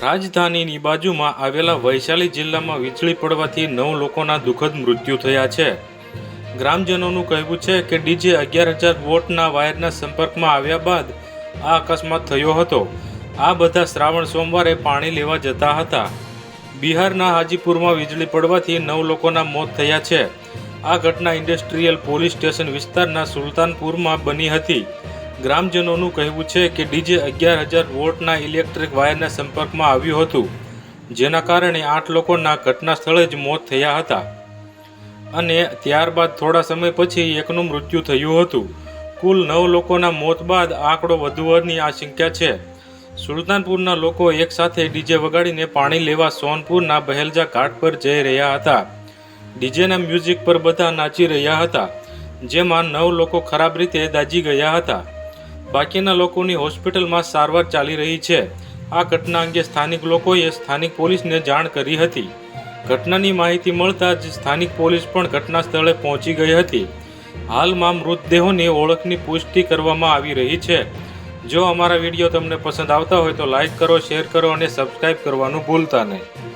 રાજધાનીની બાજુમાં આવેલા વૈશાલી જિલ્લામાં વીજળી પડવાથી નવ લોકોના દુઃખદ મૃત્યુ થયા છે. ગ્રામજનોનું કહેવું છે કે ડીજે અગિયાર હજાર વોટના વાયરના સંપર્કમાં આવ્યા બાદ આ અકસ્માત થયો હતો. આ બધા શ્રાવણ સોમવારે પાણી લેવા જતા હતા. બિહારના હાજીપુરમાં વીજળી પડવાથી નવ લોકોના મોત થયા છે. આ ઘટના ઇન્ડસ્ટ્રીયલ પોલીસ સ્ટેશન વિસ્તારના સુલતાનપુરમાં બની હતી. ગ્રામજનોનું કહેવું છે કે ડીજે અગિયાર હજાર વોટના ઇલેક્ટ્રિક વાયરના સંપર્કમાં આવ્યું હતું, જેના કારણે આઠ લોકોના ઘટના સ્થળે જ મોત થયા હતા. અને ત્યારબાદ થોડા સમય પછી એકનું મૃત્યુ થયું હતું. કુલ નવ લોકોના મોત બાદ આંકડો વધુની આ સંખ્યા છે. સુલતાનપુરના લોકો એકસાથે ડીજે વગાડીને પાણી લેવા સોનપુરના બહેલજા ઘાટ પર જઈ રહ્યા હતા. ડીજેના મ્યુઝિક પર બધા નાચી રહ્યા હતા, જેમાં નવ લોકો ખરાબ રીતે દાજી ગયા હતા. બાકીના લોકોની હોસ્પિટલમાં સારવાર ચાલી રહી છે. આ ઘટના અંગે સ્થાનિક લોકોએ સ્થાનિક પોલીસને જાણ કરી હતી. ઘટનાની માહિતી મળતા જ સ્થાનિક પોલીસ પણ ઘટના સ્થળે પહોંચી ગઈ હતી. હાલમાં મૃતદેહોની ઓળખની પુષ્ટિ કરવામાં આવી રહી છે. જો અમારા વીડિયો તમને પસંદ આવતા હોય તો લાઇક કરો, શેર કરો અને સબસ્ક્રાઈબ કરવાનું ભૂલતા નહીં.